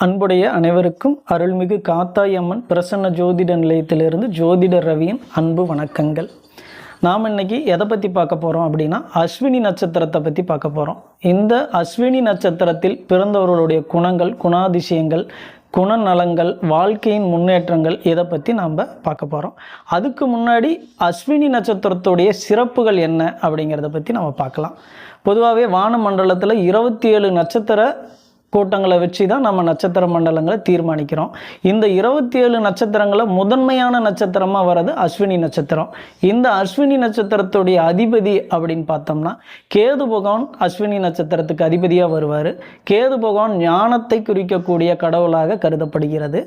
அன்புடைய அனைவருக்கும் அருள்மிகு காத்தாய் அம்மன் பிரசன்ன ஜோதிட நிலையத்திலிருந்து ஜோதிட ரவியின் அன்பு வணக்கங்கள். நாம் இன்னைக்கு எதை பற்றி பார்க்க போகிறோம் அப்படின்னா அஸ்வினி நட்சத்திரத்தை பற்றி பார்க்க போகிறோம் இந்த அஸ்வினி நட்சத்திரத்தில் பிறந்தவர்களுடைய குணங்கள் குணாதிசயங்கள் குணநலங்கள் வாழ்க்கையின் முன்னேற்றங்கள் இதை பற்றி நாம் பார்க்க போகிறோம் அதுக்கு முன்னாடி அஸ்வினி நட்சத்திரத்துடைய சிறப்புகள் என்ன அப்படிங்கிறத பற்றி நம்ம பார்க்கலாம். பொதுவாகவே வானமண்டலத்தில் இருபத்தி ஏழு நட்சத்திர கூட்டங்களை வச்சு தான் நம்ம நட்சத்திர மண்டலங்களை தீர்மானிக்கிறோம். இந்த இருபத்தி ஏழு நட்சத்திரங்களை முதன்மையான நட்சத்திரமாக வர்றது அஸ்வினி நட்சத்திரம். இந்த அஸ்வினி நட்சத்திரத்துடைய அதிபதி அப்படின்னு பார்த்தோம்னா கேது பகவான் அஸ்வினி நட்சத்திரத்துக்கு அதிபதியாக வருவார். கேது பகவான் ஞானத்தை குறிக்கக்கூடிய கடவுளாக கருதப்படுகிறது.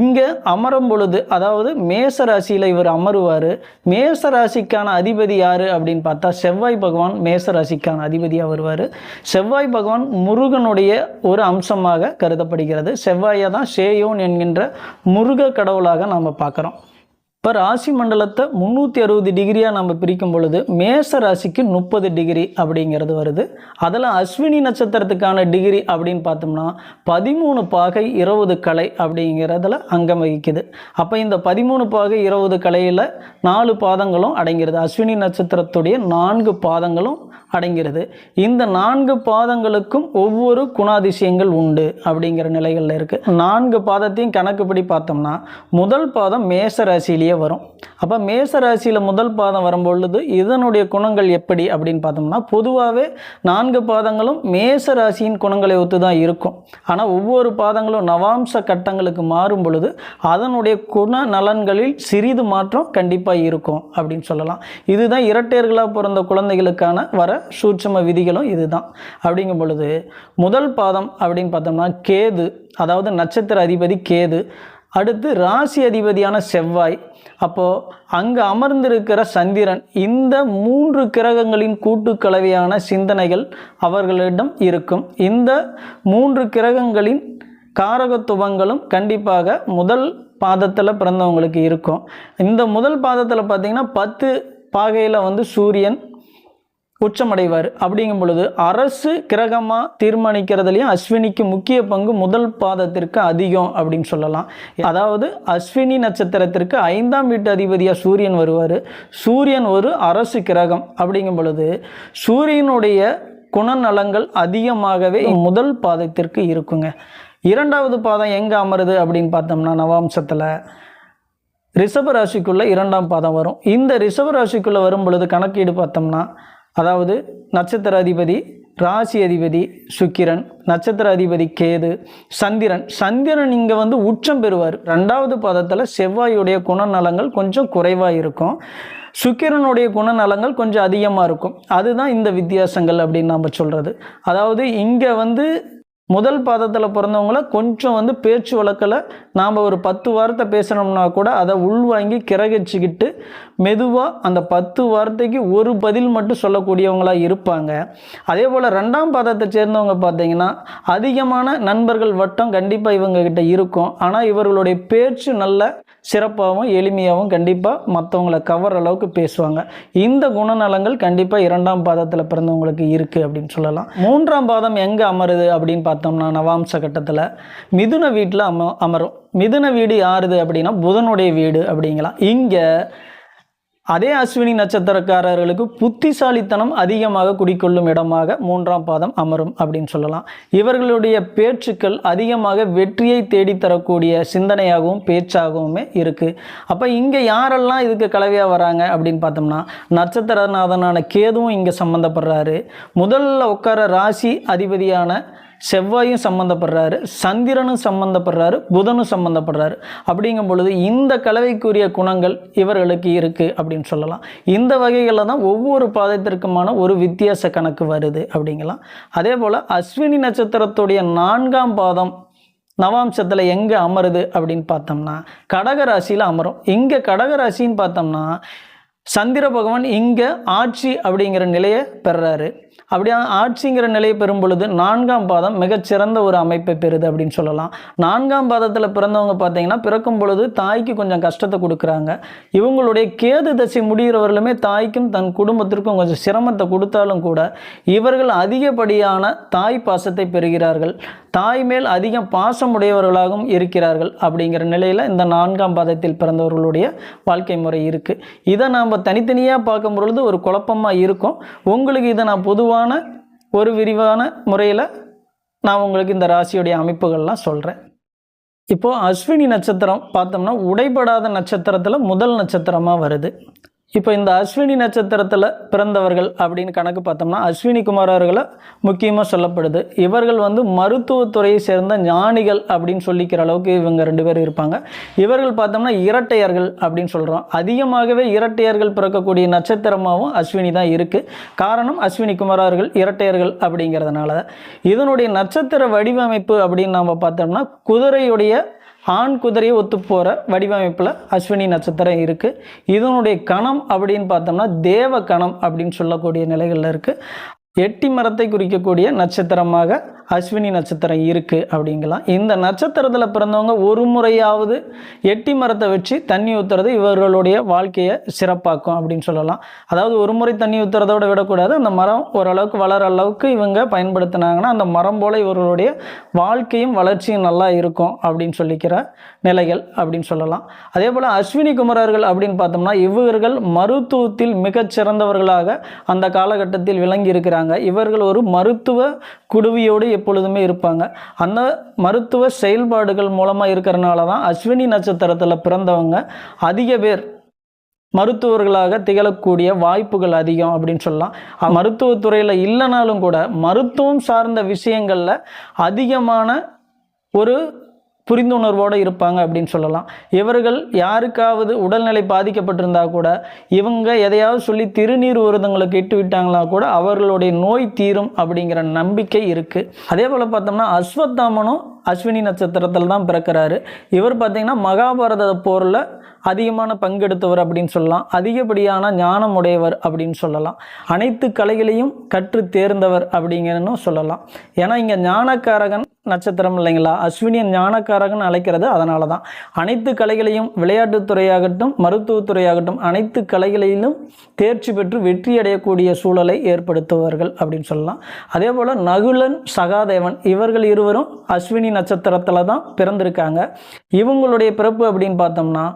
இங்கே அமரும் பொழுது அதாவது மேச ராசியில் இவர் அமருவார். மேச ராசிக்கான அதிபதி யார் அப்படின்னு பார்த்தா செவ்வாய் பகவான் மேச ராசிக்கான அதிபதியாக வருவார். செவ்வாய் பகவான் முருகனுடைய ஒரு அம்சமாக கருதப்படுகிறது. செவ்வாயை தான் சேயோன் என்கின்ற முருக கடவுளாக நாம் பார்க்குறோம். இப்போ ராசி மண்டலத்தை முந்நூற்றி அறுபது டிகிரியாக நம்ம பிரிக்கும் பொழுது மேச ராசிக்கு முப்பது டிகிரி அப்படிங்கிறது வருது. அதில் அஸ்வினி நட்சத்திரத்துக்கான டிகிரி அப்படின்னு பார்த்தோம்னா பதிமூணு பாகை இருபது கலை அப்படிங்கிறதுல அங்கம் வகிக்குது. அப்போ இந்த பதிமூணு பாகை இருபது கலையில் நாலு பாதங்களும் அடங்கிறது. அஸ்வினி நட்சத்திரத்துடைய நான்கு பாதங்களும் அடங்கிறது. இந்த நான்கு பாதங்களுக்கும் ஒவ்வொரு குணாதிசயங்கள் உண்டு அப்படிங்கிற நிலைகளில் இருக்குது நான்கு பாதத்தையும் கணக்குப்படி பார்த்தோம்னா முதல் பாதம் மேச ராசியிலேயே வரும். அப்போ மேச ராசியில் முதல் பாதம் வரும்பொழுது இதனுடைய குணங்கள் எப்படி அப்படின்னு பார்த்தோம்னா பொதுவாகவே நான்கு பாதங்களும் மேச ராசியின் குணங்களை ஒத்து தான் இருக்கும். ஆனால் ஒவ்வொரு பாதங்களும் நவாம்ச கட்டங்களுக்கு மாறும் பொழுது அதனுடைய குண நலன்களில் சிறிது மாற்றம் கண்டிப்பாக இருக்கும் அப்படின்னு சொல்லலாம். இதுதான் இரட்டையர்களாக பிறந்த குழந்தைகளுக்கான வர சூட்சம விதிகளும் இதுதான். அப்படிங்கும் பொழுது முதல் பாதம் அப்படின்னு பார்த்தோம்னா கேது அதாவது நட்சத்திர அதிபதி கேது. அடுத்து ராசி அதிபதியான செவ்வாய். அப்போது அங்கே அமர்ந்திருக்கிற சந்திரன் இந்த மூன்று கிரகங்களின் கூட்டுக்கலவையான சிந்தனைகள் அவர்களிடம் இருக்கும். இந்த மூன்று கிரகங்களின் காரகத்துவங்களும் கண்டிப்பாக முதல் பாதத்தில் பிறந்தவங்களுக்கு இருக்கும். இந்த முதல் பாதத்தில் பார்த்திங்கன்னா பத்து பாகையில் வந்து சூரியன் உச்சமடைவார். அப்படிங்கும் பொழுது அரசு கிரகமாக தீர்மானிக்கிறதுலையும் அஸ்வினிக்கு முக்கிய பங்கு முதல் பாதத்திற்கு அதிகம் அப்படின்னு சொல்லலாம். அதாவது அஸ்வினி நட்சத்திரத்திற்கு ஐந்தாம் வீட்டு அதிபதியாக சூரியன் வருவார். சூரியன் ஒரு அரசு கிரகம். அப்படிங்கும் பொழுது சூரியனுடைய குணநலங்கள் அதிகமாகவே முதல் பாதத்திற்கு இருக்குங்க. இரண்டாவது பாதம் எங்கே அமருது அப்படின்னு பார்த்தோம்னா நவாம்சத்தில். ரிஷப ராசிக்குள்ளே இரண்டாம் பாதம் வரும். இந்த ரிஷப ராசிக்குள்ளே வரும் பொழுது கணக்கீடு பார்த்தோம்னா அதாவது நட்சத்திர அதிபதி ராசி அதிபதி சுக்கிரன் நட்சத்திர அதிபதி கேது சந்திரன். சந்திரன் இங்கே வந்து உச்சம் பெறுவார். ரெண்டாவது பாதத்தில் செவ்வாயுடைய குணநலங்கள் கொஞ்சம் குறைவாக இருக்கும். சுக்கிரனுடைய குணநலங்கள் கொஞ்சம் அதிகமாக இருக்கும். அதுதான் இந்த வித்தியாசங்கள் அப்படின்னு நம்ம சொல்கிறது அதாவது இங்கே வந்து முதல் பாதத்தில் பிறந்தவங்கள கொஞ்சம் வந்து பேச்சு வழக்கில் நாம் ஒரு பத்து வார்த்தை பேசணும்னா கூட அதை உள்வாங்கி கிரகிச்சிக்கிட்டு மெதுவாக அந்த பத்து வார்த்தைக்கு ஒரு பதில் மட்டும் சொல்லக்கூடியவங்களாக இருப்பாங்க. அதே போல் ரெண்டாம் பாதத்தை சேர்ந்தவங்க பார்த்தீங்கன்னா அதிகமான நண்பர்கள் வட்டம் கண்டிப்பாக இவங்கக்கிட்ட இருக்கும். ஆனால் இவர்களுடைய பேச்சு நல்ல சிறப்பாகவும் எளிமையாகவும் கண்டிப்பாக மற்றவங்களை கவர் அளவுக்கு பேசுவாங்க. இந்த குணநலங்கள் கண்டிப்பாக இரண்டாம் பாதத்தில் பிறந்தவங்களுக்கு இருக்குது அப்படின்னு சொல்லலாம். மூன்றாம் பாதம் எங்கே அமருது அப்படின்னு பார்த்தோம்னா நவாம்ச கட்டத்தில் மிதுன வீட்டில் அம அமரும். மிதுன வீடு யாருது அப்படின்னா புதனுடைய வீடு அப்படிங்கலாம் இங்கே அதே அஸ்வினி நட்சத்திரக்காரர்களுக்கு புத்திசாலித்தனம் அதிகமாக குடிக்கொள்ளும் இடமாக மூன்றாம் பாதம் அமரும் அப்படின்னு சொல்லலாம். இவர்களுடைய பேச்சுக்கள் அதிகமாக வெற்றியை தேடித்தரக்கூடிய சிந்தனையாகவும் பேச்சாகவுமே இருக்குது அப்போ இங்கே யாரெல்லாம் இதுக்கு கலவையாக வராங்க அப்படின்னு பார்த்தோம்னா நட்சத்திரநாதனான கேதுவும் இங்கே சம்மந்தப்படுறாரு முதல்ல உட்கார ராசி அதிபதியான செவ்வாயும் சம்மந்தப்படுறாரு சந்திரனும் சம்மந்தப்படுறாரு புதனும் சம்மந்தப்படுறாரு அப்படிங்கும் பொழுது இந்த கலவைக்குரிய குணங்கள் இவர்களுக்கு இருக்குது அப்படின்னு சொல்லலாம். இந்த வகைகளில் தான் ஒவ்வொரு பாதத்திற்குமான ஒரு வித்தியாச கணக்கு வருது அப்படிங்கலாம். அதே போல் அஸ்வினி நட்சத்திரத்துடைய நான்காம் பாதம் நவாம்சத்தில் எங்கே அமருது அப்படின்னு பார்த்தோம்னா கடகராசியில் அமரும். இங்கே கடகராசின்னு பார்த்தோம்னா சந்திர பகவான் இங்கே ஆட்சி அப்படிங்கிற நிலையை பெறுறாரு அப்படியா ஆட்சிங்கிற நிலையை பெறும் பொழுது நான்காம் பாதம் மிகச்சிறந்த ஒரு அமைப்பை பெறுது அப்படின்னு சொல்லலாம். நான்காம் பாதத்தில் பிறந்தவங்க பார்த்தீங்கன்னா பிறக்கும் பொழுது தாய்க்கு கொஞ்சம் கஷ்டத்தை கொடுக்குறாங்க. இவங்களுடைய கேது தசை முடிகிறவர்களுமே தாய்க்கும் தன் குடும்பத்திற்கும் கொஞ்சம் சிரமத்தை கொடுத்தாலும் கூட இவர்கள் அதிகப்படியான தாய் பாசத்தை பெறுகிறார்கள். தாய் மேல் அதிகம் பாசமுடையவர்களாகவும் இருக்கிறார்கள் அப்படிங்கிற நிலையில் இந்த நான்காம் பாதத்தில் பிறந்தவர்களுடைய வாழ்க்கை முறை இருக்குது இதை நாம் தனித்தனியாக பார்க்கும் பொழுது ஒரு குழப்பமாக இருக்கும். உங்களுக்கு இதை நான் பொது பொதுவான ஒரு விரிவான முறையில் நான் உங்களுக்கு இந்த ராசியுடைய அமைப்புகள்லாம் சொல்கிறேன் இப்போது அஸ்வினி நட்சத்திரம் பார்த்தோம்னா உடைபடாத நட்சத்திரத்தில் முதல் நட்சத்திரமாக வருது. இப்போ இந்த அஸ்வினி நட்சத்திரத்தில் பிறந்தவர்கள் அப்படின்னு கணக்கு பார்த்தோம்னா அஸ்வினி குமாரர்களை முக்கியமாக சொல்லப்படுது. இவர்கள் வந்து மருத்துவத்துறையை சேர்ந்த ஞானிகள் அப்படின்னு சொல்லிக்கிற அளவுக்கு இவங்க ரெண்டு பேரும் இருப்பாங்க. இவர்கள் பார்த்தோம்னா இரட்டையர்கள் அப்படின்னு சொல்கிறோம் அதிகமாகவே இரட்டையர்கள் பிறக்கக்கூடிய நட்சத்திரமாகவும் அஸ்வினி தான் இருக்குது காரணம் அஸ்வினி குமாரர்கள் இரட்டையர்கள் அப்படிங்கிறதுனால இதனுடைய நட்சத்திர வடிவமைப்பு அப்படின்னு நம்ம பார்த்தோம்னா குதிரையுடைய ஆண் குதிரையை ஒத்து போகிற வடிவமைப்பில் அஸ்வினி நட்சத்திரம் இருக்குது இதனுடைய கணம் அப்படின்னு பார்த்தோம்னா தேவ கணம் அப்படின்னு சொல்லக்கூடிய நிலைகளில் இருக்குது எட்டி மரத்தை குறிக்கக்கூடிய நட்சத்திரமாக அஸ்வினி நட்சத்திரம் இருக்குது அப்படிங்கலாம். இந்த நட்சத்திரத்தில் பிறந்தவங்க ஒரு முறையாவது எட்டி மரத்தை வச்சு தண்ணி ஊற்றுறது இவர்களுடைய வாழ்க்கையை சிறப்பாக்கும் அப்படின்னு சொல்லலாம். அதாவது ஒரு முறை தண்ணி ஊற்றுறதோட விடக்கூடாது. அந்த மரம் ஓரளவுக்கு வளர அளவுக்கு இவங்க பயன்படுத்தினாங்கன்னா அந்த மரம் போல் இவர்களுடைய வாழ்க்கையும் வளர்ச்சியும் நல்லா இருக்கும் அப்படின்னு சொல்லிக்கிற நிலைகள் அப்படின்னு சொல்லலாம். அதே போல் அஸ்வினி குமரர்கள் அப்படின்னு பார்த்தோம்னா இவர்கள் மருத்துவத்தில் மிகச்சிறந்தவர்களாக அந்த காலகட்டத்தில் விளங்கி இருக்கிறாங்க இவர்கள் ஒரு மருத்துவ குடுவியோடு எப்பொழுதுமே இருப்பாங்க. அந்த மருத்துவ செயல்பாடுகள் மூலமாக இருக்கிறனால தான் அஸ்வினி நட்சத்திரத்தில் பிறந்தவங்க அதிக பேர் மருத்துவர்களாக திகழக்கூடிய வாய்ப்புகள் அதிகம் அப்படின்னு சொல்லலாம். மருத்துவத்துறையில் இல்லைனாலும் கூட மருத்துவம் சார்ந்த விஷயங்களில் அதிகமான ஒரு புரிந்துணர்வோடு இருப்பாங்க அப்படின்னு சொல்லலாம். இவர்கள் யாருக்காவது உடல்நிலை பாதிக்கப்பட்டிருந்தா கூட இவங்க எதையாவது சொல்லி திருநீர் விருதங்களுக்கு இட்டு விட்டாங்களா கூட அவர்களுடைய நோய் தீரும் அப்படிங்கிற நம்பிக்கை இருக்குது அதே போல் பார்த்தோம்னா அஸ்வத்தாமனும் அஸ்வினி நட்சத்திரத்தில் தான் பிறக்கிறாரு. இவர் பார்த்திங்கன்னா மகாபாரத போரில் அதிகமான பங்கெடுத்தவர் அப்படின்னு சொல்லலாம். அதிகப்படியான ஞானம் உடையவர் அப்படின்னு சொல்லலாம். அனைத்து கலைகளையும் கற்று தேர்ந்தவர் அப்படிங்கிறன்னு சொல்லலாம். ஏன்னா இங்கே ஞானக்காரகன் நட்சத்திரம் இல்லைங்களா? அஸ்வினிய ஞானக்காரகன் அழைக்கிறது அதனால தான் அனைத்து கலைகளையும் விளையாட்டுத்துறையாகட்டும் மருத்துவத்துறையாகட்டும் அனைத்து கலைகளிலும் தேர்ச்சி பெற்று வெற்றி அடையக்கூடிய சூழலை ஏற்படுத்துவார்கள் அப்படின்னு சொல்லலாம். அதே போல் நகுலன் சகாதேவன் இவர்கள் இருவரும் அஸ்வினி நட்சத்திரத்தில் தான் பிறந்திருக்காங்க. இவங்களுடைய பிறப்பு அப்படின்னு பார்த்தோம்னா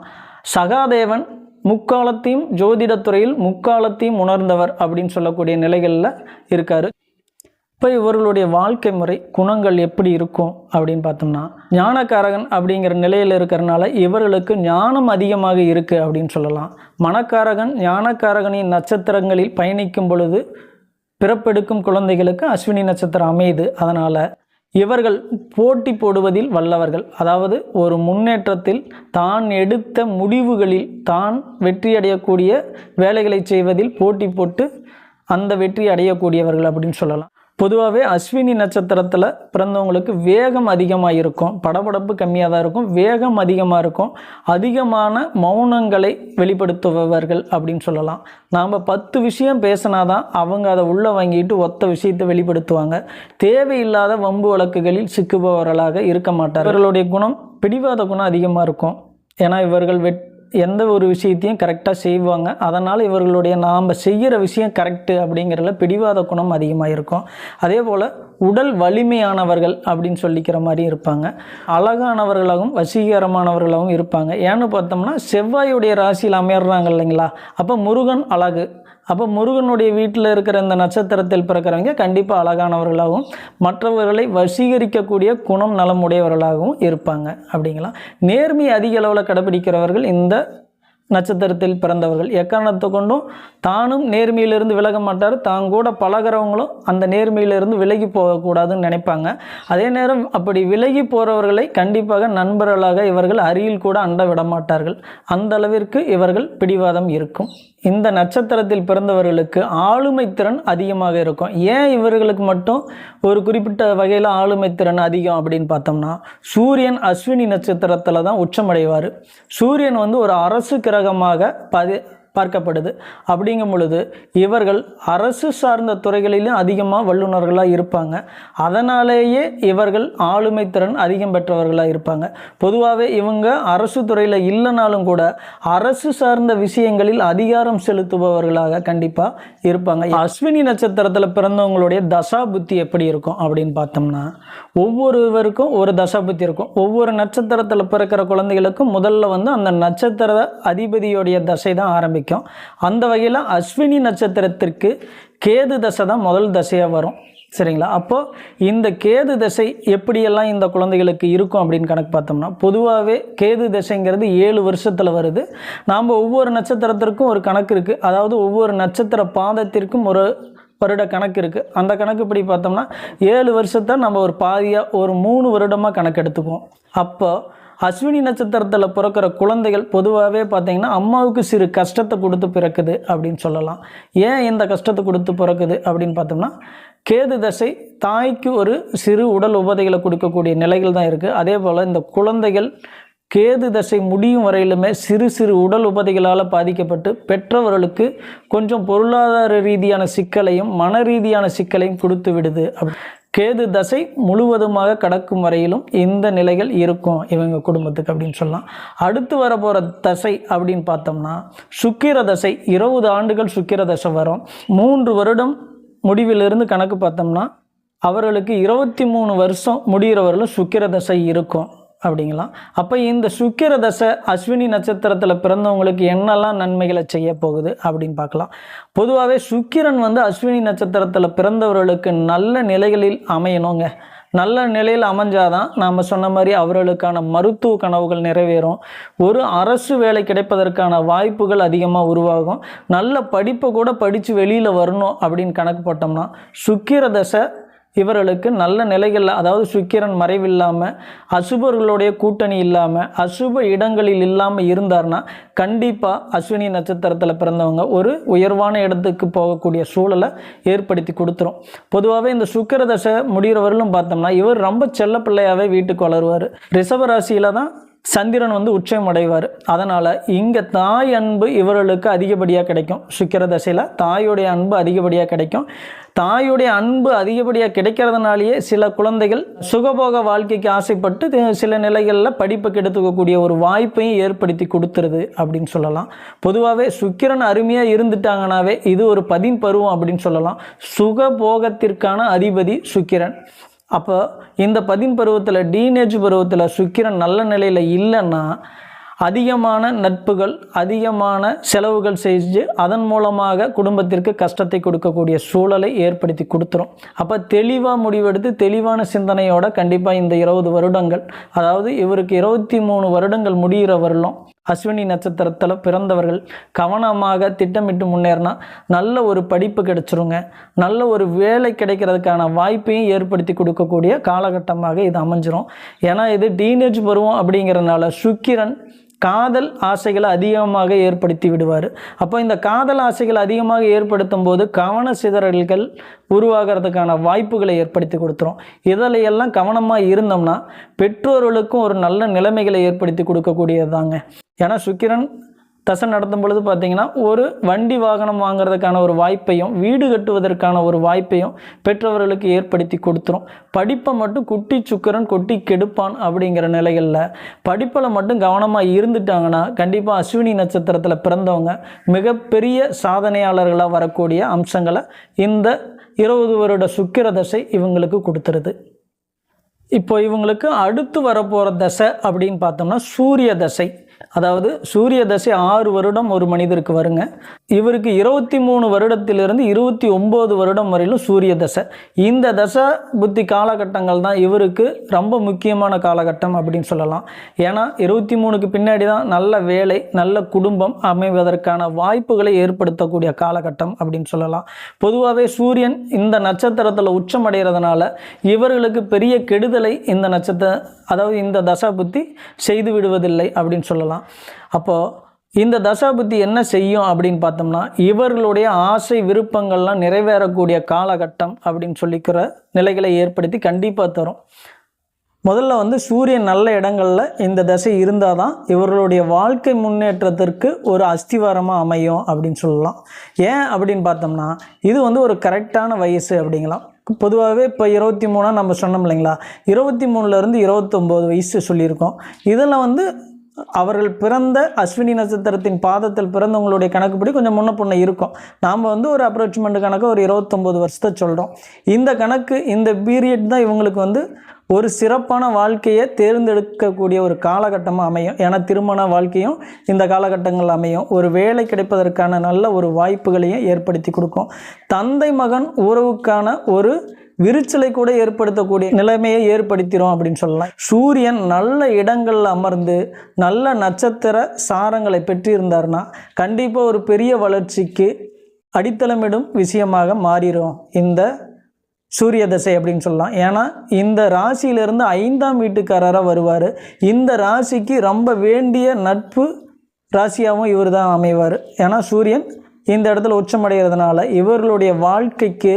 சகாதேவன் முக்காலத்தையும் ஜோதிடத்துறையில் முக்காலத்தையும் உணர்ந்தவர் அப்படின்னு சொல்லக்கூடிய நிலைகளில் இருக்கார். இப்போ இவர்களுடைய வாழ்க்கை முறை குணங்கள் எப்படி இருக்கும் அப்படின்னு பார்த்தோம்னா ஞானக்காரகன் அப்படிங்கிற நிலையில் இருக்கிறனால இவர்களுக்கு ஞானம் அதிகமாக இருக்குது அப்படின்னு சொல்லலாம். மனக்காரகன் ஞானக்காரகனின் நட்சத்திரங்களில் பயணிக்கும் பொழுது பிறப்பெடுக்கும் குழந்தைகளுக்கு அஸ்வினி நட்சத்திரம் அமையுது. அதனால் இவர்கள் போட்டி போடுவதில் வல்லவர்கள். அதாவது ஒரு முன்னேற்றத்தில் தான் எடுத்த முடிவுகளில் தான் வெற்றியடையக்கூடிய வேலைகளை செய்வதில் போட்டி போட்டு அந்த வெற்றி அடையக்கூடியவர்கள் அப்படின்னு சொல்லலாம். பொதுவாகவே அஸ்வினி நட்சத்திரத்தில் பிறந்தவங்களுக்கு வேகம் அதிகமாக இருக்கும் படபடப்பு கம்மியாக தான் இருக்கும் வேகம் அதிகமாக இருக்கும் அதிகமான மௌனங்களை வெளிப்படுத்துபவர்கள் அப்படின்னு சொல்லலாம். நாம் பத்து விஷயம் பேசினாதான் அவங்க அதை உள்ளே வாங்கிட்டு ஒத்த விஷயத்தை வெளிப்படுத்துவாங்க. தேவையில்லாத வம்பு வழக்குகளில் சிக்குபவர்களாக இருக்க மாட்டார் இவர்களுடைய குணம் பிடிவாத குணம் அதிகமாக இருக்கும். ஏன்னா இவர்கள் வெட் எந்த ஒரு விஷயத்தையும் கரெக்டாக செய்வாங்க. அதனால் இவர்களுடைய நாம் செய்கிற விஷயம் கரெக்டு அப்படிங்கிறதுல பிடிவாத குணம் அதிகமாக இருக்கும். அதே போல் உடல் வலிமையானவர்கள் அப்படின்னு சொல்லிக்கிற மாதிரி இருப்பாங்க. அழகானவர்களாகவும் வசீகரமானவர்களாகவும் இருப்பாங்க. ஏன்னு பார்த்தோம்னா செவ்வாயுடைய ராசியில் அமையிறாங்க இல்லைங்களா? அப்போ முருகன் அழகு. அப்போ முருகனுடைய வீட்டில் இருக்கிற இந்த நட்சத்திரத்தில் பிறக்கிறவங்க கண்டிப்பாக அழகானவர்களாகவும் மற்றவர்களை வசீகரிக்கக்கூடிய குணம் நலமுடையவர்களாகவும் இருப்பாங்க. அப்படிங்களா? நேர்மை அதிக அளவில் கடைபிடிக்கிறவர்கள் இந்த நட்சத்திரத்தில் பிறந்தவர்கள். எக்காரணத்தை கொண்டும்? தானும் நேர்மையிலிருந்து விலக மாட்டார். தான் கூட பழகிறவங்களும் அந்த நேர்மையிலிருந்து விலகி போகக்கூடாதுன்னு நினைப்பாங்க. அதே நேரம் அப்படி விலகி போகிறவர்களை கண்டிப்பாக நண்பர்களாக இவர்கள் அருகில் கூட அண்ட விட மாட்டார்கள் அந்த அளவிற்கு இவர்கள் பிடிவாதம் இருக்கும். இந்த நட்சத்திரத்தில் பிறந்தவர்களுக்கு ஆளுமை திறன் அதிகமாக இருக்கும். ஏன் இவர்களுக்கு மட்டும் ஒரு குறிப்பிட்ட வகையில் ஆளுமை திறன் அதிகம் அப்படின்னு பார்த்தோம்னா சூரியன் அஸ்வினி நட்சத்திரத்தில் தான் உச்சமடைவார். சூரியன் வந்து ஒரு அரசு கிரகமாக பதி பார்க்கப்படுது. அப்படிங்கும் பொழுது இவர்கள் அரசு சார்ந்த துறைகளிலும் அதிகமாக வல்லுநர்களாக இருப்பாங்க. அதனாலேயே இவர்கள் ஆளுமை திறன் அதிகம் பெற்றவர்களாக இருப்பாங்க. பொதுவாகவே இவங்க அரசு துறையில் இல்லைனாலும் கூட அரசு சார்ந்த விஷயங்களில் அதிகாரம் செலுத்துபவர்களாக கண்டிப்பாக இருப்பாங்க. அஸ்வினி நட்சத்திரத்தில் பிறந்தவங்களுடைய தசா புத்தி எப்படி இருக்கும் அப்படின்னு பார்த்தோம்னா ஒவ்வொருவருக்கும் ஒரு தசா புத்தி இருக்கும். ஒவ்வொரு நட்சத்திரத்தில் பிறக்கிற குழந்தைகளுக்கும் முதல்ல வந்து அந்த நட்சத்திர அதிபதியுடைய தசை தான் ஆரம்பிக்கும். அந்த வகையில் அஸ்வினி நட்சத்திரத்திற்கு கேது தசை தான் முதல் தசையாக வரும். சரிங்களா? அப்போது இந்த கேது தசை எப்படியெல்லாம் இந்த குழந்தைகளுக்கு இருக்கும் அப்படின்னு கணக்கு பார்த்தோம்னா பொதுவாகவே கேது தசைங்கிறது ஏழு வருஷத்தில் வருது. நாம் ஒவ்வொரு நட்சத்திரத்திற்கும் ஒரு கணக்கு இருக்குது அதாவது ஒவ்வொரு நட்சத்திர பாதத்திற்கும் ஒரு வருட கணக்கு இருக்குது அந்த கணக்கு இப்படி பார்த்தோம்னா ஏழு வருஷத்தை நம்ம ஒரு பாதியாக ஒரு மூணு வருடமாக கணக்கு எடுத்துக்குவோம் அப்போது அஸ்வினி நட்சத்திரத்தில் பிறக்கிற குழந்தைகள் பொதுவாகவே பார்த்தீங்கன்னா அம்மாவுக்கு சிறு கஷ்டத்தை கொடுத்து பிறக்குது அப்படின்னு சொல்லலாம். ஏன் இந்த கஷ்டத்தை கொடுத்து பிறக்குது அப்படின்னு பார்த்தோம்னா கேது தசை தாய்க்கு ஒரு சிறு உடல் உபதைகளை கொடுக்கக்கூடிய நிலைகள் தான் இருக்குது அதே போல் இந்த குழந்தைகள் கேது தசை முடியும் வரையிலுமே சிறு சிறு உடல் உபதைகளால் பாதிக்கப்பட்டு பெற்றவர்களுக்கு கொஞ்சம் பொருளாதார ரீதியான சிக்கலையும் மன ரீதியான சிக்கலையும் கொடுத்து விடுது. அப்படி கேது தசை முழுவதுமாக கடக்கும் வரையிலும் இந்த நிலைகள் இருக்கும் இவங்க குடும்பத்துக்கு அப்படின்னு சொல்லலாம். அடுத்து வர போகிற தசை அப்படின்னு பார்த்தோம்னா சுக்கிர தசை இருபது ஆண்டுகள் சுக்கிர தசை வரும். மூன்று வருடம் முடிவிலிருந்து கணக்கு பார்த்தோம்னா அவர்களுக்கு இருபத்தி மூணு வருஷம் முடிகிறவர்களும் சுக்கிர தசை இருக்கும். அப்படிங்களாம் அப்போ இந்த சுக்கிர தசை அஸ்வினி நட்சத்திரத்தில் பிறந்தவங்களுக்கு என்னெல்லாம் நன்மைகளை செய்ய போகுது அப்படின்னு பார்க்கலாம். பொதுவாகவே சுக்கிரன் வந்து அஸ்வினி நட்சத்திரத்தில் பிறந்தவர்களுக்கு நல்ல நிலைகளில் அமையணுங்க. நல்ல நிலையில் அமைஞ்சாதான் நாம் சொன்ன மாதிரி அவர்களுக்கான மருத்துவ கனவுகள் நிறைவேறும். ஒரு அரசு வேலை கிடைப்பதற்கான வாய்ப்புகள் அதிகமாக உருவாகும். நல்ல படிப்பை கூட படித்து வெளியில் வரணும் அப்படின்னு கணக்கு போட்டோம்னா சுக்கிர தசை இவர்களுக்கு நல்ல நிலைகளில் அதாவது சுக்கிரன் மறைவில்லாமல் அசுபர்களுடைய கூட்டணி இல்லாமல் அசுப இடங்களில் இல்லாமல் இருந்தார்னா கண்டிப்பாக அஸ்வினி நட்சத்திரத்தில் பிறந்தவங்க ஒரு உயர்வான இடத்துக்கு போகக்கூடிய சூழலை ஏற்படுத்தி கொடுத்துரும். பொதுவாகவே இந்த சுக்கிர தசை முடிகிறவர்களும் பார்த்தோம்னா இவர் ரொம்ப செல்ல பிள்ளையாகவே வீட்டுக்கு வளருவார். ரிஷபராசியில் தான் சந்திரன் வந்து உச்சம் அடைவார் அதனால் இங்கே தாய் அன்பு இவர்களுக்கு அதிகப்படியாக கிடைக்கும். சுக்கிர தசையில் தாயுடைய அன்பு அதிகப்படியாக கிடைக்கும். தாயுடைய அன்பு அதிகப்படியாக கிடைக்கிறதுனாலேயே சில குழந்தைகள் சுகபோக வாழ்க்கைக்கு ஆசைப்பட்டு சில நிலைகளில் படிப்புக்கு எடுத்துக்கக்கூடிய ஒரு வாய்ப்பையும் ஏற்படுத்தி கொடுத்துருது அப்படின்னு சொல்லலாம். பொதுவாகவே சுக்கிரன் அருமையாக இருந்துட்டாங்கனாவே இது ஒரு பதின் பருவம் அப்படின்னு சொல்லலாம். சுகபோகத்திற்கான அதிபதி சுக்கிரன். அப்போ இந்த பதின் பருவத்தில் டீனேஜ் பருவத்தில் சுக்கிரன் நல்ல நிலையில் இல்லைன்னா அதிகமான நட்புகள் அதிகமான செலவுகள் செஞ்சு அதன் மூலமாக குடும்பத்திற்கு கஷ்டத்தை கொடுக்கக்கூடிய சூழலை ஏற்படுத்தி கொடுத்துரும். அப்போ தெளிவாக முடிவெடுத்து தெளிவான சிந்தனையோட கண்டிப்பாக இந்த இருபது வருடங்கள் அதாவது இவருக்கு இருபத்தி மூணு வருடங்கள் முடிகிற வரலும் அஸ்வினி நட்சத்திரத்தில் பிறந்தவர்கள் கவனமாக திட்டமிட்டு முன்னேறினா நல்ல ஒரு படிப்பு கிடைச்சிருங்க. நல்ல ஒரு வேலை கிடைக்கிறதுக்கான வாய்ப்பையும் ஏற்படுத்தி கொடுக்கக்கூடிய காலகட்டமாக இது அமைஞ்சிரும். ஏன்னா இது டீனேஜ் பருவம் அப்படிங்கிறதுனால சுக்கிரன் காதல் ஆசைகளை அதிகமாக ஏற்படுத்தி விடுவார். அப்போ இந்த காதல் ஆசைகளை அதிகமாக ஏற்படுத்தும் போது கவன சிதறல்கள் உருவாகிறதுக்கான வாய்ப்புகளை ஏற்படுத்தி கொடுத்துரும். இதிலையெல்லாம் கவனமாக இருந்தோம்னா பெற்றோர்களுக்கும் ஒரு நல்ல நிலைமைகளை ஏற்படுத்தி கொடுக்கக்கூடியது தாங்க ஏன்னா சுக்கிரன் தசை நடத்தும் பொழுது பார்த்தீங்கன்னா ஒரு வண்டி வாகனம் வாங்குறதுக்கான ஒரு வாய்ப்பையும் வீடு கட்டுவதற்கான ஒரு வாய்ப்பையும் பெற்றவர்களுக்கு ஏற்படுத்தி கொடுத்துரும். படிப்பை மட்டும் குட்டி சுக்கரன் கொட்டி கெடுப்பான் அப்படிங்கிற நிலைகளில் படிப்பில் மட்டும் கவனமாக இருந்துட்டாங்கன்னா கண்டிப்பாக அஸ்வினி நட்சத்திரத்தில் பிறந்தவங்க மிகப்பெரிய சாதனையாளர்களாக வரக்கூடிய அம்சங்களை இந்த இருபது வருட சுக்கிர தசை இவங்களுக்கு கொடுத்துருது. இப்போ இவங்களுக்கு அடுத்து வரப்போகிற தசை அப்படின்னு பார்த்தோம்னா சூரிய தசை. அதாவது சூரிய தசை ஆறு வருடம் ஒரு மனிதருக்கு வருங்க. இவருக்கு இருபத்தி மூணு வருடத்திலிருந்து இருபத்தி ஒம்பது வருடம் வரையிலும் சூரிய தசை. இந்த தசை புத்தி காலகட்டங்கள் தான் இவருக்கு ரொம்ப முக்கியமான காலகட்டம் அப்படின்னு சொல்லலாம். ஏன்னா இருபத்தி மூணுக்கு பின்னாடி தான் நல்ல வேலை நல்ல குடும்பம் அமைவதற்கான வாய்ப்புகளை ஏற்படுத்தக்கூடிய காலகட்டம் அப்படின்னு சொல்லலாம். பொதுவாகவே சூரியன் இந்த நட்சத்திரத்தில் உச்சமடைகிறதுனால இவர்களுக்கு பெரிய கெடுதலை இந்த நட்சத்திர அதாவது இந்த தசா புத்தி செய்து விடுவதில்லை அப்படின்னு சொல்லலாம். அப்போது இந்த தசாபுத்தி என்ன செய்யும் அப்படின்னு பார்த்தோம்னா இவர்களுடைய ஆசை விருப்பங்கள்லாம் நிறைவேறக்கூடிய காலகட்டம் அப்படின்னு சொல்லிக்கிற நிலைகளை ஏற்படுத்தி கண்டிப்பாக தரும். முதல்ல வந்து சூரியன் நல்ல இடங்களில் இந்த தசை இருந்தால் தான் இவர்களுடைய வாழ்க்கை முன்னேற்றத்திற்கு ஒரு அஸ்திவாரமாக அமையும் அப்படின்னு சொல்லலாம். ஏன் அப்படின்னு பார்த்தோம்னா இது வந்து ஒரு கரெக்டான வயசு அப்படிங்களாம் பொதுவாகவே இப்போ இருபத்தி மூணாக நம்ம சொன்னோம் இல்லைங்களா? இருபத்தி மூணுலேருந்து இருபத்தொம்போது வயசு சொல்லியிருக்கோம். இதில் வந்து அவர்கள் பிறந்த அஸ்வினி நட்சத்திரத்தின் பாதத்தில் பிறந்தவங்களுடைய கணக்குப்படி கொஞ்சம் முன்ன பின்ன இருக்கும். நாம் வந்து ஒரு அப்ரோச்மெண்ட் கணக்கு ஒரு இருபத்தொம்போது வருஷத்தை சொல்கிறோம் இந்த கணக்கு இந்த பீரியட் தான் இவங்களுக்கு வந்து ஒரு சிறப்பான வாழ்க்கையை தேர்ந்தெடுக்கக்கூடிய ஒரு காலகட்டமாக அமையும். ஏன்னா திருமண வாழ்க்கையும் இந்த காலகட்டங்கள் அமையும். ஒரு வேலை கிடைப்பதற்கான நல்ல ஒரு வாய்ப்புகளையும் ஏற்படுத்தி கொடுக்கும். தந்தை மகன் உறவுக்கான ஒரு விரிச்சலை கூட ஏற்படுத்தக்கூடிய நிலைமையை ஏற்படுத்திடும் அப்படின்னு சொல்லலாம். சூரியன் நல்ல இடங்களில் அமர்ந்து நல்ல நட்சத்திர சாரங்களை பெற்றிருந்தார்னா கண்டிப்பாக ஒரு பெரிய வளர்ச்சிக்கு அடித்தளமிடும் விஷயமாக மாறிடும் இந்த சூரிய தசை அப்படின்னு சொல்லலாம். ஏன்னா இந்த ராசியிலிருந்து ஐந்தாம் வீட்டுக்காரராக வருவார். இந்த ராசிக்கு ரொம்ப வேண்டிய நட்பு ராசியாகவும் இவர் தான் அமைவார். ஏன்னா சூரியன் இந்த இடத்துல உச்சமடைகிறதுனால இவர்களுடைய வாழ்க்கைக்கு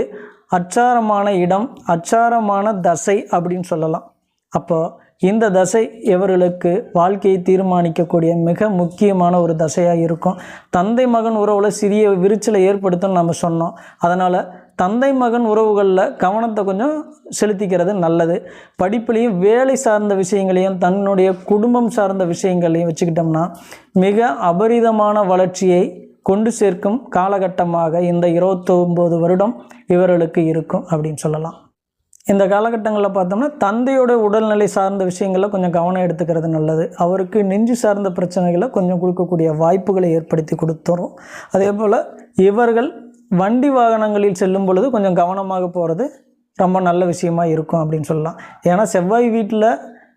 அச்சாரமான இடம் அச்சாரமான தசை அப்படின்னு சொல்லலாம். அப்போ இந்த தசை இவர்களுக்கு வாழ்க்கையை தீர்மானிக்கக்கூடிய மிக முக்கியமான ஒரு தசையாக இருக்கும். தந்தை மகன் உறவில் சிறிய விரிச்சலை ஏற்படுத்தும்னு நம்ம சொன்னோம். அதனால் தந்தை மகன் உறவுகளில் கவனத்தை கொஞ்சம் செலுத்திக்கிறது நல்லது. படிப்புலேயும் வேலை சார்ந்த விஷயங்களையும் தன்னுடைய குடும்பம் சார்ந்த விஷயங்களையும் வச்சுக்கிட்டோம்னா மிக அபரிதமான வளர்ச்சியை கொண்டு சேர்க்கும் காலகட்டமாக இந்த இருபத்தொம்போது வருடம் இவர்களுக்கு இருக்கும் அப்படின்னு சொல்லலாம். இந்த காலகட்டங்களில் பார்த்தோம்னா தந்தையோட உடல்நிலை சார்ந்த விஷயங்களில் கொஞ்சம் கவனம் எடுத்துக்கிறது நல்லது. அவருக்கு நெஞ்சு சார்ந்த பிரச்சனைகளை கொஞ்சம் கொடுக்கக்கூடிய வாய்ப்புகளை ஏற்படுத்தி கொடுத்துரும். அதே போல் இவர்கள் வண்டி வாகனங்களில் செல்லும் பொழுது கொஞ்சம் கவனமாக போகிறது ரொம்ப நல்ல விஷயமா இருக்கும் அப்படின்னு சொல்லலாம். ஏன்னா செவ்வாய் வீட்டில்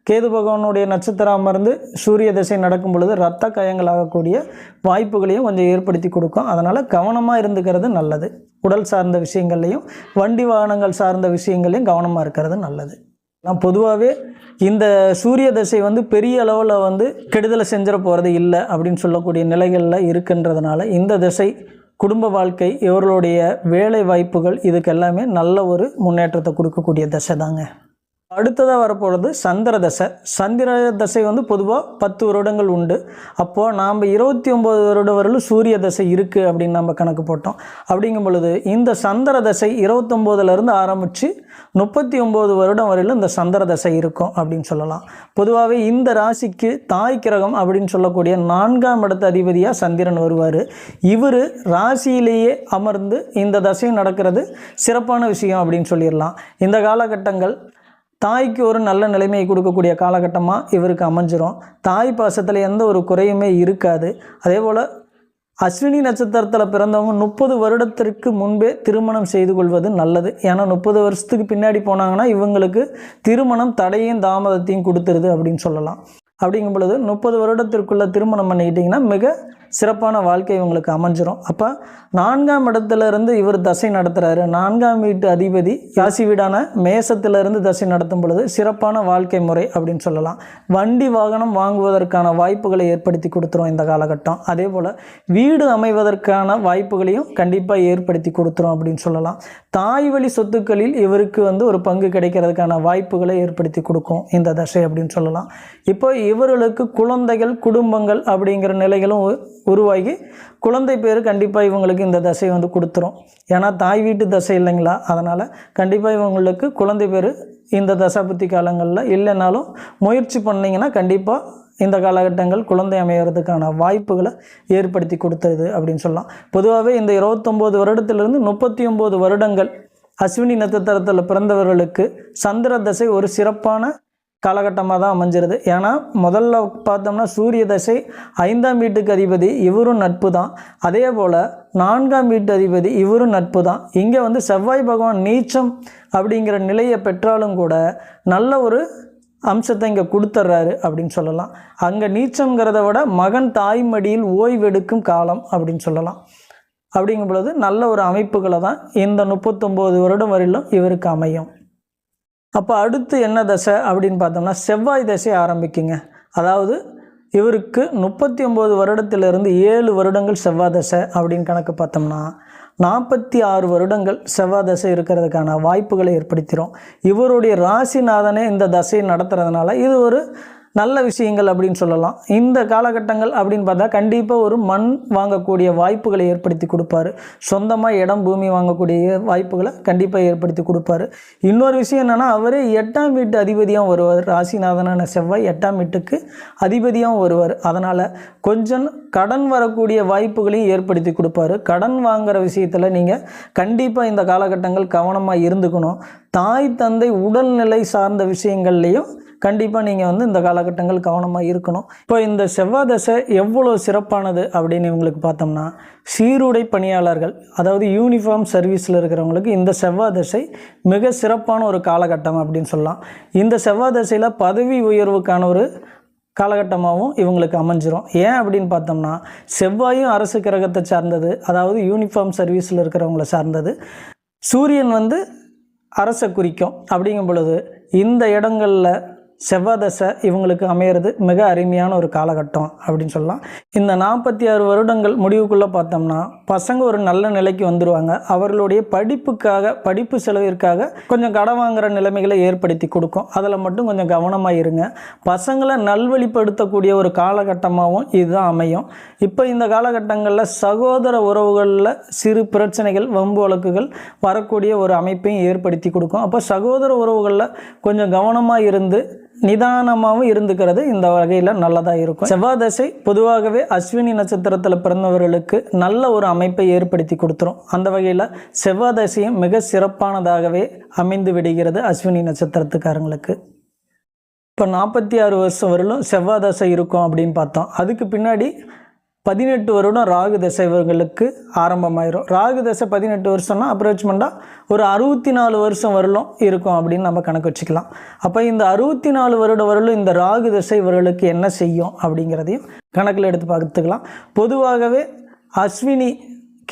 கேது பகவானுடைய நட்சத்திரம் அமர்ந்து சூரிய திசை நடக்கும் பொழுது ரத்த கயங்கள் ஆகக்கூடிய வாய்ப்புகளையும் கொஞ்சம் ஏற்படுத்தி கொடுக்கும். அதனால் கவனமாக இருந்துக்கிறது நல்லது. உடல் சார்ந்த விஷயங்கள்லையும் வண்டி வாகனங்கள் சார்ந்த விஷயங்கள்லையும் கவனமாக இருக்கிறது நல்லது. நான் பொதுவாகவே இந்த சூரிய தசை வந்து பெரிய அளவில் வந்து கெடுதலை செஞ்சிட போகிறது இல்லை அப்படின்னு சொல்லக்கூடிய நிலைகளில் இருக்குன்றதுனால இந்த திசை குடும்ப வாழ்க்கை இவர்களுடைய வேலை வாய்ப்புகள் இதுக்கு எல்லாமே நல்ல ஒரு முன்னேற்றத்தை கொடுக்கக்கூடிய தசை தாங்க. அடுத்ததாக வரப்போகிறது சந்திர தசை. சந்திர தசை வந்து பொதுவாக பத்து வருடங்கள் உண்டு. அப்போது நாம் இருபத்தி ஒம்பது வருடம் வரலும் சூரிய தசை இருக்குது அப்படின்னு நம்ம கணக்கு போட்டோம். அப்படிங்கும் பொழுது இந்த சந்திர தசை இருபத்தொம்போதுலேருந்து ஆரம்பித்து முப்பத்தி ஒம்பது வருடம் வரையிலும் இந்த சந்திர தசை இருக்கும் அப்படின்னு சொல்லலாம். பொதுவாகவே இந்த ராசிக்கு தாய் கிரகம் அப்படின்னு சொல்லக்கூடிய நான்காம் இடத்து அதிபதியாக சந்திரன் வருவார். இவர் ராசியிலேயே அமர்ந்து இந்த தசை நடக்கிறது. சிறப்பான விஷயம் அப்படின்னு சொல்லிடலாம். இந்த காலகட்டங்கள் தாய்க்கு ஒரு நல்ல நிலைமையை கொடுக்கக்கூடிய காலகட்டமாக இவருக்கு அமைஞ்சிரும். தாய் பாசத்தில் எந்த ஒரு குறையுமே இருக்காது. அதே போல் அஸ்வினி நட்சத்திரத்தில் பிறந்தவங்க முப்பது வருடத்திற்கு முன்பே திருமணம் செய்து கொள்வது நல்லது. ஏன்னா முப்பது வருஷத்துக்கு பின்னாடி போனாங்கன்னா இவங்களுக்கு திருமணம் தடையும் தாமதத்தையும் கொடுத்துருது அப்படின்னு சொல்லலாம். அப்படிங்கும் பொழுது முப்பது வருடத்திற்குள்ளே திருமணம் பண்ணிக்கிட்டிங்கன்னா மிக சிறப்பான வாழ்க்கை இவங்களுக்கு அமைஞ்சிரும். அப்போ நான்காம் இடத்துல இருந்து இவர் தசை நடத்துகிறாரு நான்காம் வீட்டு அதிபதி ராசி வீடான மேசத்துல இருந்து தசை நடத்தும் பொழுது சிறப்பான வாழ்க்கை முறை அப்படின்னு சொல்லலாம். வண்டி வாகனம் வாங்குவதற்கான வாய்ப்புகளை ஏற்படுத்தி கொடுத்துரும் இந்த காலகட்டம். அதே போல் வீடு அமைவதற்கான வாய்ப்புகளையும் கண்டிப்பாக ஏற்படுத்தி கொடுத்துரும் அப்படின்னு சொல்லலாம். தாய் வழி சொத்துக்களில் இவருக்கு வந்து ஒரு பங்கு கிடைக்கிறதுக்கான வாய்ப்புகளை ஏற்படுத்தி கொடுக்கும் இந்த தசை அப்படின்னு சொல்லலாம். இப்போ இவர்களுக்கு குழந்தைகள் குடும்பங்கள் அப்படிங்கிற நிலைகளும் உருவாகி குழந்தை பேர் கண்டிப்பாக இவங்களுக்கு இந்த தசை வந்து கொடுத்துரும். ஏன்னா தாய் வீட்டு தசை இல்லைங்களா? அதனால் கண்டிப்பாக இவங்களுக்கு குழந்தை பேர் இந்த தசாபுத்தி காலங்களில் இல்லைனாலும் முயற்சி பண்ணிங்கன்னா கண்டிப்பாக இந்த காலகட்டங்கள் குழந்தை அமையறதுக்கான வாய்ப்புகளை ஏற்படுத்தி கொடுத்தது அப்படின்னு சொல்லலாம். பொதுவாகவே இந்த இருபத்தொம்போது வருடத்திலிருந்து முப்பத்தி ஒம்பது வருடங்கள் அஸ்வினி நட்சத்திரத்தில் பிறந்தவர்களுக்கு சந்திர தசை ஒரு சிறப்பான காலகட்டமாக தான் அமைஞ்சிருது. ஏன்னா முதல்ல பார்த்தோம்னா சூரிய தசை ஐந்தாம் வீட்டுக்கு அதிபதி இவரும் நட்பு தான். அதே போல் நான்காம் வீட்டு அதிபதி இவரும் நட்பு தான். இங்கே வந்து செவ்வாய் பகவான் நீச்சம் அப்படிங்கிற நிலையை பெற்றாலும் கூட நல்ல ஒரு அம்சத்தை இங்கே கொடுத்துட்றாரு அப்படின்னு சொல்லலாம். அங்கே நீச்சங்கிறத விட மகன் தாய்மடியில் ஓய்வெடுக்கும் காலம் அப்படின்னு சொல்லலாம். அப்படிங்கும் பொழுது நல்ல ஒரு அமைப்புகளை தான் இந்த முப்பத்தொம்போது வருடம் வரையிலும் இவருக்கு அமையும். அப்போ அடுத்து என்ன தசை அப்படின்னு பார்த்தோம்னா செவ்வாய் தசை ஆரம்பிக்குங்க. அதாவது இவருக்கு முப்பத்தி ஒம்பது வருடத்திலிருந்து ஏழு வருடங்கள் செவ்வாய் தசை அப்படின்னு கணக்கு பார்த்தோம்னா நாற்பத்தி ஆறு வருடங்கள் செவ்வாய் தசை இருக்கிறதுக்கான வாய்ப்புகளை ஏற்படுத்திடும் இவருடைய ராசிநாதனே இந்த தசையை நடத்துறதுனால இது ஒரு நல்ல விஷயங்கள் அப்படின்னு சொல்லலாம். இந்த காலகட்டங்கள் அப்படின்னு பார்த்தா கண்டிப்பாக ஒரு மண் வாங்கக்கூடிய வாய்ப்புகளை ஏற்படுத்தி கொடுப்பாரு. சொந்தமாக இடம் பூமி வாங்கக்கூடிய வாய்ப்புகளை கண்டிப்பாக ஏற்படுத்தி கொடுப்பாரு. இன்னொரு விஷயம் என்னென்னா அவரே எட்டாம் வீட்டு அதிபதியாகவும் வருவார். ராசிநாதனான செவ்வாய் எட்டாம் வீட்டுக்கு அதிபதியாகவும் வருவார். அதனால் கொஞ்சம் கடன் வரக்கூடிய வாய்ப்புகளையும் ஏற்படுத்தி கொடுப்பாரு. கடன் வாங்குகிற விஷயத்தில் நீங்கள் கண்டிப்பாக இந்த காலகட்டங்கள் கவனமாக இருந்துக்கணும். தாய் தந்தை உடல்நிலை சார்ந்த விஷயங்கள்லையும் கண்டிப்பாக நீங்கள் வந்து இந்த காலகட்டங்கள் கவனமாக இருக்கணும். இப்போ இந்த செவ்வாய் தசை எவ்வளோ சிறப்பானது அப்படின்னு இவங்களுக்கு பார்த்தோம்னா சீருடை பணியாளர்கள் அதாவது யூனிஃபார்ம் சர்வீஸில் இருக்கிறவங்களுக்கு இந்த செவ்வாய் தசை மிக சிறப்பான ஒரு காலகட்டம் அப்படின்னு சொல்லலாம். இந்த செவ்வாய் தசையில் பதவி உயர்வுக்கான ஒரு காலகட்டமாகவும் இவங்களுக்கு அமைஞ்சிரும். ஏன் அப்படின்னு பார்த்தோம்னா செவ்வாயும் அரசு கிரகத்தை சார்ந்தது அதாவது யூனிஃபார்ம் சர்வீஸில் இருக்கிறவங்கள சார்ந்தது. சூரியன் வந்து அரசை குறிக்கும். அப்படிங்கும் பொழுது இந்த இடங்களில் செவ்வாய் தசை இவங்களுக்கு அமையிறது மிக அருமையான ஒரு காலகட்டம் அப்படின்னு சொல்லலாம். இந்த நாற்பத்தி ஆறு வருடங்கள் முடிவுக்குள்ளே பார்த்தோம்னா பசங்க ஒரு நல்ல நிலைக்கு வந்துடுவாங்க அவர்களுடைய படிப்புக்காக படிப்பு செலவிற்காக கொஞ்சம் கடன் வாங்குகிற நிலைமைகளை ஏற்படுத்தி கொடுக்கும். அதில் மட்டும் கொஞ்சம் கவனமாக இருங்க. பசங்களை நல்வழிப்படுத்தக்கூடிய ஒரு காலகட்டமாகவும் இதுதான் அமையும். இப்போ இந்த காலகட்டங்களில் சகோதர உறவுகளில் சிறு பிரச்சனைகள் வம்பு வழக்குகள் வரக்கூடிய ஒரு அமைப்பையும் ஏற்படுத்தி கொடுக்கும். அப்போ சகோதர உறவுகளில் கொஞ்சம் கவனமாக இருந்து நிதானமாகவும் இருந்துக்கிறது இந்த வகையில் நல்லதாக இருக்கும். செவ்வாய் தசை பொதுவாகவே அஸ்வினி நட்சத்திரத்தில் பிறந்தவர்களுக்கு நல்ல ஒரு அமைப்பை ஏற்படுத்தி கொடுத்துரும். அந்த வகையில் செவ்வாய் தசையும் மிக சிறப்பானதாகவே அமைந்து விடுகிறது அஸ்வினி நட்சத்திரத்துக்காரங்களுக்கு. இப்போ நாற்பத்தி ஆறு வருஷம் வரலும் செவ்வாய் தசை இருக்கும் அப்படின்னு பார்த்தோம். அதுக்கு பின்னாடி பதினெட்டு வருடம் ராகு தசை இவர்களுக்கு ஆரம்பமாயிரும். ராகு தசை பதினெட்டு வருஷம்னா அப்ரோச்மெண்ட்டாக ஒரு அறுபத்தி நாலு வருஷம் வரலும் இருக்கும் அப்படின்னு நம்ம கணக்கு வச்சுக்கலாம். அப்போ இந்த அறுபத்தி நாலு வருடம் வரலும் இந்த ராகு தசை இவர்களுக்கு என்ன செய்யும் அப்படிங்கிறதையும் கணக்கில் எடுத்து பார்த்துக்கலாம். பொதுவாகவே அஸ்வினி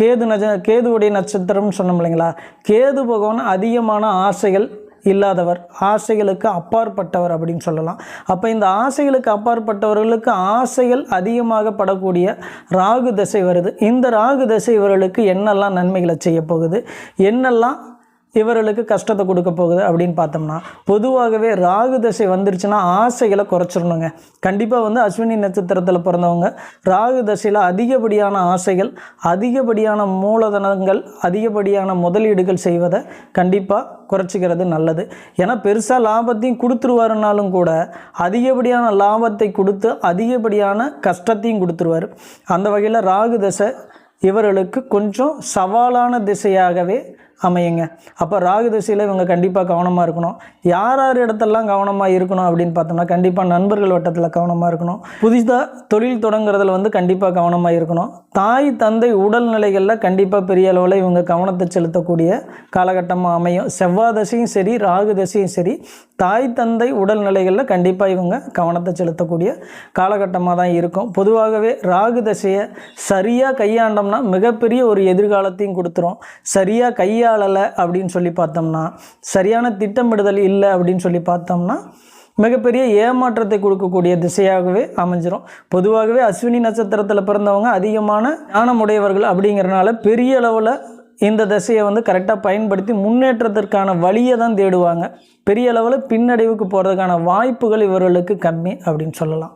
கேது நஜ கேதுவுடைய நட்சத்திரம்னு சொன்னோம் இல்லைங்களா? கேது பகவான் அதிகமான ஆசைகள் இல்லாதவர் ஆசைகளுக்கு அப்பாற்பட்டவர் அப்படின்னு சொல்லலாம். அப்போ இந்த ஆசைகளுக்கு அப்பாற்பட்டவர்களுக்கு ஆசைகள் அதிகமாக படக்கூடிய ராகு தசை வருது. இந்த ராகு தசை இவர்களுக்கு என்னெல்லாம் நன்மைகளை செய்ய போகுது என்னெல்லாம் இவர்களுக்கு கஷ்டத்தை கொடுக்க போகுது அப்படின்னு பார்த்தோம்னா பொதுவாகவே ராகு தசை வந்துருச்சுன்னா ஆசைகளை குறைச்சிடணுங்க. கண்டிப்பாக வந்து அஸ்வினி நட்சத்திரத்தில் பிறந்தவங்க ராகு தசையில் அதிகப்படியான ஆசைகள் அதிகப்படியான மூலதனங்கள் அதிகப்படியான முதலீடுகள் செய்வதை கண்டிப்பாக குறைச்சிக்கிறது நல்லது. ஏன்னா பெருசாக லாபத்தையும் கொடுத்துருவாருனாலும் கூட அதிகப்படியான லாபத்தை கொடுத்து அதிகப்படியான கஷ்டத்தையும் கொடுத்துருவார். அந்த வகையில் ராகு தசை இவர்களுக்கு கொஞ்சம் சவாலான திசையாகவே அமையுங்க. அப்போ ராகு திசையில் இவங்க கண்டிப்பாக கவனமாக இருக்கணும். யார் யார் இடத்தெல்லாம் கவனமாக இருக்கணும் அப்படின்னு பார்த்தோம்னா கண்டிப்பாக நண்பர்கள் வட்டத்தில் கவனமாக இருக்கணும். புதிதாக தொழில் தொடங்குறதுல வந்து கண்டிப்பாக கவனமாக இருக்கணும். தாய் தந்தை உடல்நிலைகளில் கண்டிப்பாக பெரிய அளவில் இவங்க கவனத்தை செலுத்தக்கூடிய காலகட்டமாக அமையும். செவ்வாய் தசையும் சரி ராகு தசையும் சரி தாய் தந்தை உடல்நிலைகளில் கண்டிப்பாக இவங்க கவனத்தை செலுத்தக்கூடிய காலகட்டமாக தான் இருக்கும். பொதுவாகவே ராகு தசையை சரியாக கையாண்டோம்னா மிகப்பெரிய ஒரு எதிர்காலத்தையும் கொடுத்துரும். சரியாக கையாளலை அப்படின்னு சொல்லி பார்த்தோம்னா சரியான திட்டமிடுதல் இல்லை அப்படின்னு சொல்லி பார்த்தோம்னா மிகப்பெரிய ஏமாற்றத்தை கொடுக்கக்கூடிய திசையாகவே அமைஞ்சிரும். பொதுவாகவே அஸ்வினி நட்சத்திரத்தில் பிறந்தவங்க அதிகமான ஞானமுடையவர்கள் அப்படிங்கிறனால பெரிய அளவில் இந்த திசையை வந்து கரெக்டாக பயன்படுத்தி முன்னேற்றத்திற்கான வழியை தான் தேடுவாங்க. பெரிய அளவில் பின்னடைவுக்கு போகிறதுக்கான வாய்ப்புகள் இவர்களுக்கு கம்மி அப்படின்னு சொல்லலாம்.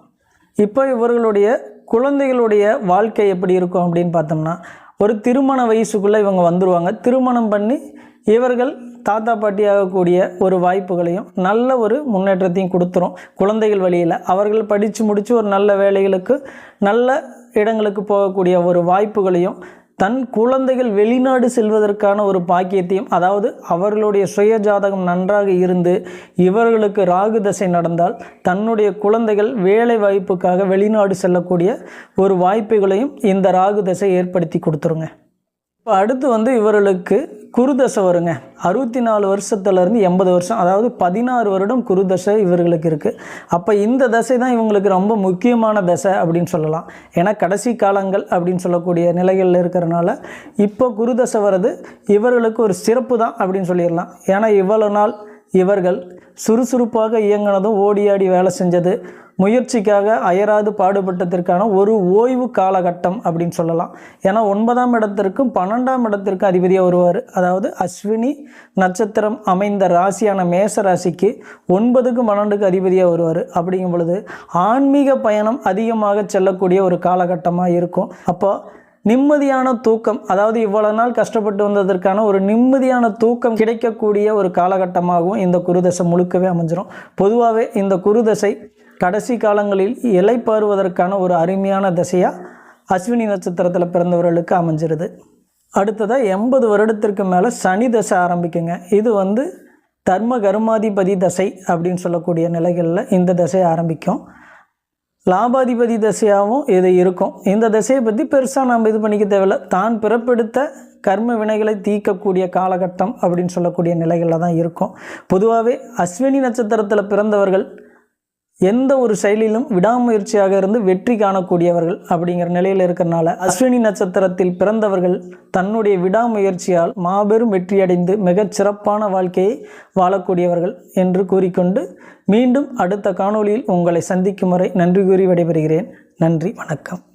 இப்போ இவர்களுடைய குழந்தைகளுடைய வாழ்க்கை எப்படி இருக்கும் அப்படின்னு பார்த்தோம்னா ஒரு திருமண வயசுக்குள்ளே இவங்க வந்துடுவாங்க திருமணம் பண்ணி இவர்கள் தாத்தா பாட்டி ஆகக்கூடிய ஒரு வாய்ப்புகளையும் நல்ல ஒரு முன்னேற்றத்தையும் கொடுத்துரும். குழந்தைகள் வழியில் அவர்கள் படித்து முடித்து ஒரு நல்ல வேலைகளுக்கு நல்ல இடங்களுக்கு போகக்கூடிய ஒரு வாய்ப்புகளையும் தன் குழந்தைகள் வெளிநாடு செல்வதற்கான ஒரு பாக்கியத்தையும் அதாவது அவர்களுடைய சுய ஜாதகம் நன்றாக இருந்து இவர்களுக்கு ராகு தசை நடந்தால் தன்னுடைய குழந்தைகள் வேலை வாய்ப்புக்காக வெளிநாடு செல்லக்கூடிய ஒரு வாய்ப்புகளையும் இந்த ராகு தசை ஏற்படுத்தி கொடுத்துருங்க. இப்போ அடுத்து வந்து இவர்களுக்கு குருதசை வருங்க. அறுபத்தி நாலு வருஷத்துலேருந்து எண்பது வருஷம் அதாவது பதினாறு வருடம் குருதசை இவர்களுக்கு இருக்குது அப்போ இந்த தசை தான் இவங்களுக்கு ரொம்ப முக்கியமான தசை அப்படின்னு சொல்லலாம். ஏன்னா கடைசி காலங்கள் அப்படின்னு சொல்லக்கூடிய நிலைகளில் இருக்கிறனால இப்போ குருதசை வர்றது இவர்களுக்கு ஒரு சிறப்பு தான் அப்படின்னு சொல்லிடலாம். ஏன்னா இவ்வளவு நாள் இவர்கள் சுறுசுறுப்பாக இயங்கினதும் ஓடியாடி வேலை செஞ்சது. முயற்சிக்காக அயராது பாடுபட்டதற்கான ஒரு ஓய்வு காலகட்டம் அப்படின்னு சொல்லலாம். ஏன்னா ஒன்பதாம் இடத்திற்கும் பன்னெண்டாம் இடத்திற்கும் அதிபதியாக வருவார். அதாவது அஸ்வினி நட்சத்திரம் அமைந்த ராசியான மேச ராசிக்கு ஒன்பதுக்கு பன்னெண்டுக்கு அதிபதியாக வருவார். அப்படிங்கும் பொழுது ஆன்மீக பயணம் அதிகமாக செல்லக்கூடிய ஒரு காலகட்டமாக இருக்கும். அப்போ நிம்மதியான தூக்கம் அதாவது இவ்வளவு நாள் கஷ்டப்பட்டு வந்ததற்கான ஒரு நிம்மதியான தூக்கம் கிடைக்கக்கூடிய ஒரு காலகட்டமாகவும் இந்த குருதசை முழுக்கவே அமைஞ்சிரும். பொதுவாகவே இந்த குருதசை கடைசி காலங்களில் இலைப்பாறுவதற்கான ஒரு அருமையான தசையாக அஸ்வினி நட்சத்திரத்தில் பிறந்தவர்களுக்கு அமைஞ்சிருது. அடுத்ததாக எண்பது வருடத்திற்கு மேலே சனி தசை ஆரம்பிக்குங்க. இது வந்து தர்ம கருமாதிபதி தசை அப்படின்னு சொல்லக்கூடிய நிலைகளில் இந்த தசை ஆரம்பிக்கும். லாபாதிபதி தசையாகவும் இது இருக்கும். இந்த தசையை பற்றி பெருசாக நாம் இது பண்ணிக்க தேவையில்ல. தான் பிறப்பெடுத்த கர்ம வினைகளை தீர்க்கக்கூடிய காலகட்டம் அப்படின்னு சொல்லக்கூடிய நிலைகளில் தான் இருக்கும். பொதுவாகவே அஸ்வினி நட்சத்திரத்தில் பிறந்தவர்கள் எந்த ஒரு செயலிலும் விடாமுயற்சியாக இருந்து வெற்றி காணக்கூடியவர்கள் அப்படிங்கிற நிலையில் இருக்கிறனால அஸ்வினி நட்சத்திரத்தில் பிறந்தவர்கள் தன்னுடைய விடாமுயற்சியால் மாபெரும் வெற்றியடைந்து மிகச் சிறப்பான வாழ்க்கையை வாழக்கூடியவர்கள் என்று கூறிக்கொண்டு மீண்டும் அடுத்த காணொளியில் உங்களை சந்திக்கும் வரை நன்றி கூறி விடைபெறுகிறேன். நன்றி வணக்கம்.